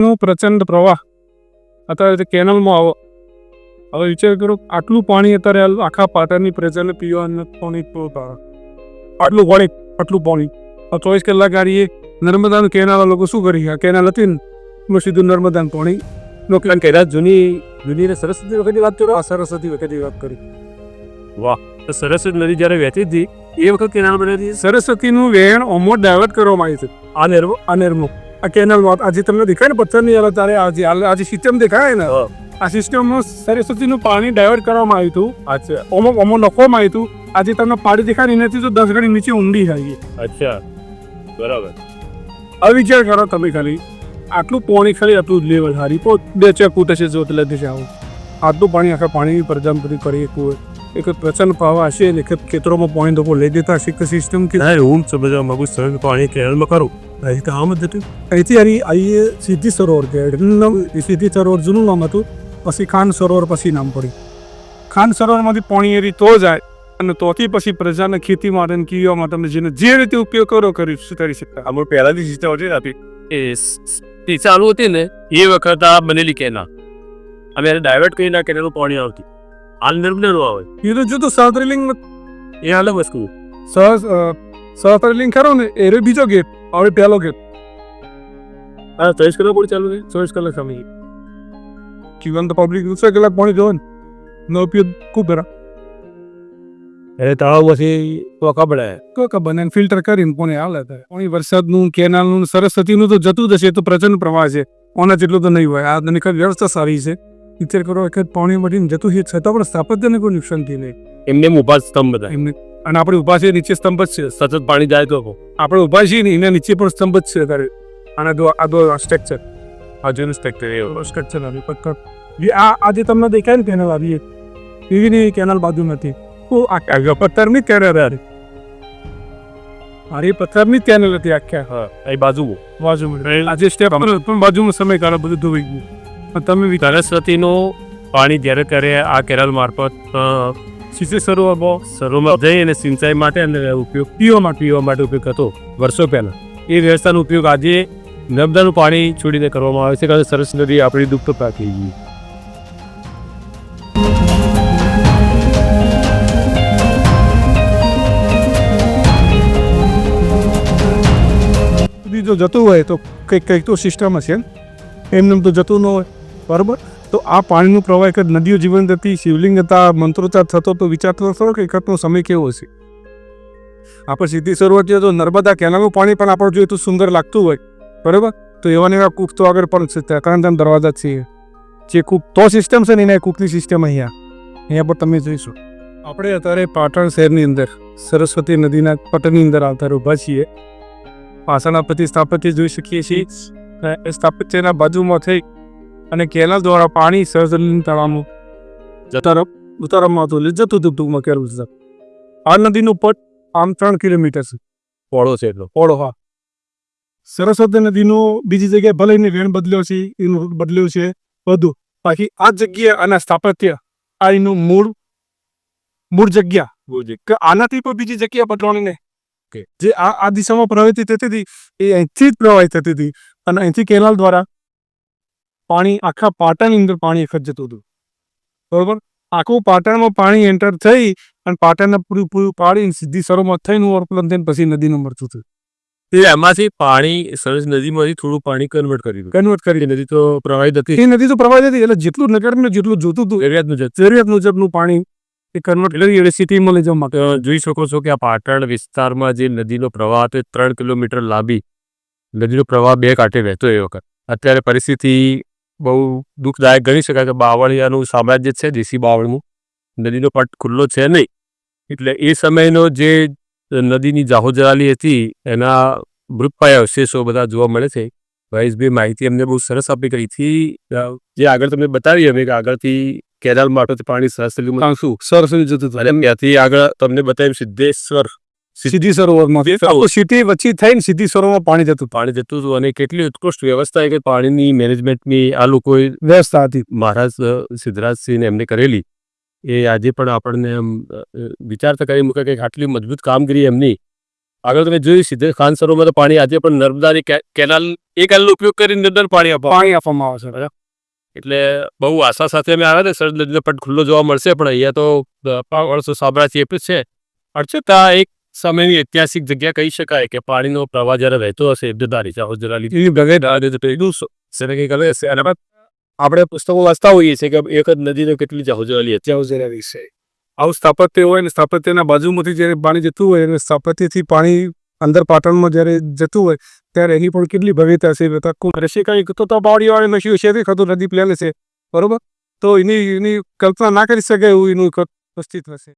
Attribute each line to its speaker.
Speaker 1: નો પ્રચંડ પ્રવાહ. અત્યારે કેનલમાં આવો. હવે વિચાર કરો આટલું પાણી અત્યારે આખા પાટણની પ્રજાને પીવાનું પાણી આટલું પાણી આટલું પાણી. ચોવીસ કલાક ગાડીએ નર્મદાનું કેનાલ લોકો શું કરી? આ કેનાલ હતી ને સીધું નર્મદાનું પાણી નો
Speaker 2: કારણ કે જૂની જૂની સરસ્વતી વખતની વાત કરો.
Speaker 1: આ સરસ્વતી વખતે વાત કરી.
Speaker 2: વાહ સરસ્વતી નદી જ્યારે વહેતી હતી એ વખત કેનાલ બની હતી?
Speaker 1: સરસ્વતીનું વેણ ઓમો ડાયવર્ટ કરવામાં આવ્યું છે.
Speaker 2: આ નિર્મો
Speaker 1: આ નેરમો આ કેનલમાં આજે તમને દેખાય ને પથ્થરની હાલત તારે આજે આજે સિસ્ટમ દેખાય ને. આ સિસ્ટમમાં સરસ્વતીનું પાણી ડાયવર્ટ કરવામાં આવ્યું હતું.
Speaker 2: અચ્છા
Speaker 1: ઓમો ઓમો નખવામાં આવ્યું હતું. આજે તમને પાણી દેખાય ને એનાથી તો દસ ગણી નીચે ઊંડી આવી
Speaker 2: અચ્છા. બરાબર.
Speaker 1: હવે વિચાર કરો તમે ખાલી. આટલું પાણી ખાલી આટલું લેવલ હારી પો બે ચેક છે જો એટલે આવું. આટલું પાણી આખા પાણીની પ્રજાપતિ કરી શકવું એક પ્રચંડ પાવા હશે ને એક ખેતરોમાં પાણી લોકો લઈ દેતા હશે કે સિસ્ટમ કે
Speaker 2: ના હું સમજવા માંગુ સરસ પાણી કેરળમાં કરું. અહીં તો આમ જ હતું.
Speaker 1: અહીંથી હરી આવીએ સિદ્ધિ સરોવર કે સિદ્ધિ સરોવર જૂનું નામ હતું પછી ખાન સરોવર પછી નામ પડ્યું. ખાન સરોવરમાંથી પાણી એરી તો જાય અને તોથી પછી પ્રજાને ખેતી માટે અને કીવા તમે જેને જે રીતે ઉપયોગ કરો કરી કરી શકતા.
Speaker 2: આમ પહેલાંથી સિસ્ટમ હતી આપી. એ ચાલુ હતી ને એ વખત આ બનેલી કેના અમે એને ડાયવર્ટ કરી ના કેનાલનું પાણી આવતી. હાલ નર્મદાનું આવે
Speaker 1: એ તો જો તો સહસ્ત્રીલિંગ
Speaker 2: એ અલગ વસ્તુ.
Speaker 1: સહસ સહસ્ત્રીલિંગ ખરો ને એ રહ્યો બીજો ગેટ હવે પહેલો ગેટ.
Speaker 2: હા ચોવીસ કલાક પાણી ચાલુ રહે ચોવીસ કલાક સમય.
Speaker 1: જીવન તો પબ્લિક દૂસરા કલાક પાણી જોવે ને. નો ઉપયોગ ખૂબ કરા
Speaker 2: એટલે તળાવમાંથી પોકા બનાય
Speaker 1: તો કે બને ફિલ્ટર કરીને કોને હાલે થાય પાણી વરસાદનું કેનાલનું સરસ્વતીનું તો જતું જ હશે એ તો પ્રચંડ પ્રવાહ છે. ઓના જેટલું તો નહીં હોય. આ વ્યવસ્થા સારી છે. વિચાર કરો વખત પાણી મટીને જતું છે છતાં પણ સ્થાપત્યને કોઈ નુકસાન થઈ નહીં.
Speaker 2: એમને એમ ઊભા સ્તંભ બધા
Speaker 1: એમને અને આપણે ઊભા છે નીચે સ્તંભ જ છે.
Speaker 2: સતત પાણી જાય તો
Speaker 1: આપણે ઊભા છીએ ને એના નીચે પણ સ્તંભ જ છે અત્યારે. આના દો આ દો સ્ટ્રક્ચર
Speaker 2: હજુ સ્ટ્રક્ચર એવું
Speaker 1: સ્ટ્રક્ચર આવી પથ્થર જે આ આજે તમને દેખાય ને કેનલ આવી એવી ને કેનલ બાજુ નથી ઓ આ આ પથ્થરની કેનલ યાર મારી પથ્થરની જ કેનલ હતી આખ્યા
Speaker 2: હા એ બાજુ
Speaker 1: બાજુ આજે સ્ટેપ પણ બાજુમાં સમય કાળ બધું ધોઈ ગયું. તમે વિચાર
Speaker 2: સરસ્વતીનું પાણી જ્યારે ત્યારે આ કેરલ મારફત સિંચાઈ સરોવરમાં સરોવરમાં જઈ અને સિંચાઈ માટે અને ઉપયોગ પીવા માટે પીવા માટે ઉપયોગ થતો વર્ષો પહેલાં. એ વ્યવસ્થાનો ઉપયોગ આજે નર્મદાનું પાણી છોડીને કરવામાં આવે છે કારણ કે સરસ નદી આપણી દુઃખ થઈ ગઈ.
Speaker 1: જો જતું હોય તો કંઈક કંઈક તો સિસ્ટમ હશે ને? એમને એમ તો જતું ન હોય. બરાબર? તો આ પાણીનું પ્રવાહ એક નદીઓ જીવંત હતી શિવલિંગ હતા મંત્રોચ્ચાર થતો તો વિચારતો ખરો કે એકતનો સમય કેવો હશે? આપણે સીધી શરૂઆત જોઈએ તો નર્મદા કેનાલનું પાણી પણ આપણે જોઈએ તો સુંદર લાગતું હોય બરાબર? તો એવા ને એવા કૂપ તો આગળ પણ છે કારણ દરવાજા જ છે. જે કૂપ તો સિસ્ટમ છે ને એના કૂપની સિસ્ટમ અહીંયા. અહીંયા પર તમે જોઈશું. આપણે અત્યારે પાટણ શહેરની અંદર સરસ્વતી નદીના પટની અંદર આવતા ઊભા છીએ. પાસાના પ્રતિ સ્થાપત્ય જોઈ શકીએ છીએ. સ્થાપત્યના બાજુમાં થઈ અને કેનાલ દ્વારા પાણી સર્જન તળાવમાં જતા ઉતારવામાં આવતું એટલે જતું હતું ટૂંકમાં કહેવું છે આ નદીનું પટ આમ ત્રણ કિલોમીટર છે.
Speaker 2: પોળો છે એટલો.
Speaker 1: પોળો હા. સરસ્વતી નદીનો બીજી જગ્યાએ ભલે એની વેણ બદલ્યો છે એનું રૂટ બદલ્યું છે બધું બાકી આ જગ્યા અને સ્થાપત્ય આ એનું મૂળ મૂળ જગ્યા. કે આનાથી પણ બીજી જગ્યા બદલવાની નહીં જે આ આ દિશામાં પ્રવૃત્તિ થતી હતી એ અહીંથી જ પ્રવાહિત થતી હતી. અને અહીંથી કેનાલ દ્વારા પાણી આખા પાટણની અંદર પાણી એક જ જતું હતું. બરોબર? આખું પાટણમાં પાણી એન્ટર થઈ અને પાટણને પૂરું પૂરું પાડીને સીધી સરોમાં થઈને ઓવરફ્લો થઈને પછી નદીનું મરચું થયું
Speaker 2: તે એમાંથી પાણી સરસ નદીમાંથી થોડું પાણી કન્વર્ટ કરી દીધું.
Speaker 1: કન્વર્ટ કરી
Speaker 2: નદી તો પ્રવાહિત હતી.
Speaker 1: એ નદી તો પ્રવાહિત હતી એટલે જેટલું નગરને જેટલું જોતું હતું
Speaker 2: એરિયાત મુજબ.
Speaker 1: જરૂરિયાત મુજબનું પાણી એ કન્વર્ટ એ સિટીમાં લઈ જવા માટે.
Speaker 2: જોઈ શકો છો કે આ પાટણ વિસ્તારમાં જે નદીનો પ્રવાહ હતો એ ત્રણ કિલોમીટર લાંબી. નદીનો પ્રવાહ બે કાંઠે વહેતો એ વખત. અત્યારે પરિસ્થિતિ બહુ દુઃખદાયક ગણી શકાય કે બાવળિયાનું સામ્રાજ્ય છે દેશી બાવળનું. નદીનો પટ ખુલ્લો છે નહીં. એટલે એ સમયનો જે નદીની જાહોજરાલી હતી એના મૃતપાય અવશેષો બધા જોવા મળે છે. ભાઈશભાઈ માહિતી અમને બહુ સરસ આપી ગઈ હતી. જે આગળ તમને બતાવી અમે કે આગળથી કેનાલ માટે પાણી સરસ
Speaker 1: સરસ જતું
Speaker 2: ત્યાંથી આગળ તમને બતાવ્યું સિદ્ધેશ્વર.
Speaker 1: સીધી સરોવરમાં. સિટી વચ્ચે થઈને સીધી સરોવરમાં પાણી જતું
Speaker 2: પાણી જતું હતું અને કેટલી ઉત્કૃષ્ટ વ્યવસ્થા કે પાણીની મેનેજમેન્ટની આ લોકોએ
Speaker 1: વ્યવસ્થા હતી.
Speaker 2: મહારાજ સિદ્ધરાજસિંહને એમને કરેલી. એ આજે પણ આપણને એમ વિચાર તો કરી મૂકે કે આટલી મજબૂત કામગીરી એમની. આગળ તમે જોયું સીધે ખાન સરોવરમાં તો પાણી આજે પણ નર્મદાની કેનાલ એ કેનાલનો ઉપયોગ કરીને અંદર પાણી આપવા
Speaker 1: પાણી આપવામાં આવે છે.
Speaker 2: એટલે બહુ આશા સાથે અમે આવ્યા હતા. સરદ નદીનો પટ ખુલ્લો જોવા મળશે પણ અહીંયા તો વર્ષો સાંભળાથી એ છે. અડચત આ એક સમયની ઐતિહાસિક જગ્યા કહી શકાય કે પાણીનો પ્રવાહ જ્યારે વહેતો હશે ઇબ્તદારી સેને કંઈ કરે છે અને આપણે પુસ્તકો વાંચતા હોઈએ છીએ કે એક જ નદીનો કેટલી
Speaker 1: ત્યાં જરા વિશે આવું સ્થાપત્ય હોય ને સ્થાપત્યના બાજુમાંથી જ્યારે પાણી જતું હોય અને સ્થાપત્યથી પાણી અંદર પાટણમાં જ્યારે જતું હોય ત્યારે એની પણ કેટલી ભવ્યતા છે. બધા કોઈ રહેશે કંઈ તો તો બાવળીવાળી નશી છે ખતું નદી પ્લેન છે. બરોબર? તો એની એની કલ્પના ના કરી શકે એવું એનું અસ્તિત્વ છે.